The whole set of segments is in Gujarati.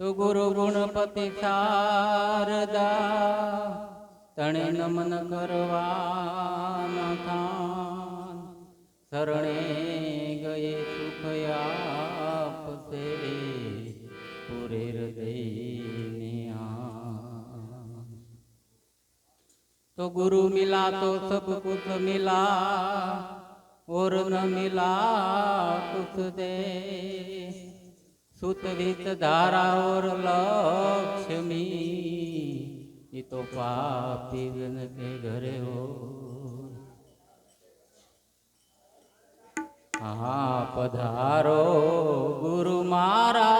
તું ગુરુ ગુણપતિ શારદા, તણે નમન કરવાના થાન. શરણે ગયે સુખ આપશે પૂરે હૃદય તો ગુરુ મિલા, તો સબ કુછ મિલા, ઓર ન મિલા કુછ દે સુતરિત ધારા ઓર લક્ષ્મી, એ તો પાપી જન કે ઘરે હો હા પધારો ગુરુ મારા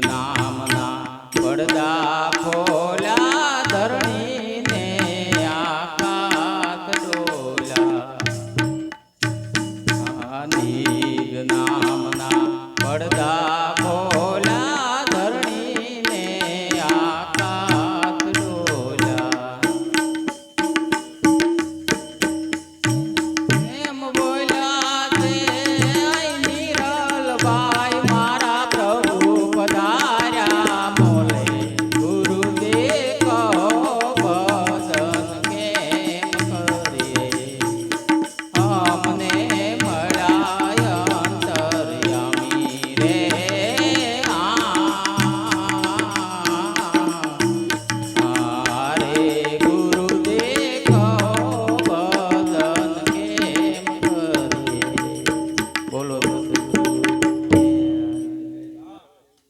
નામના પડદા ખો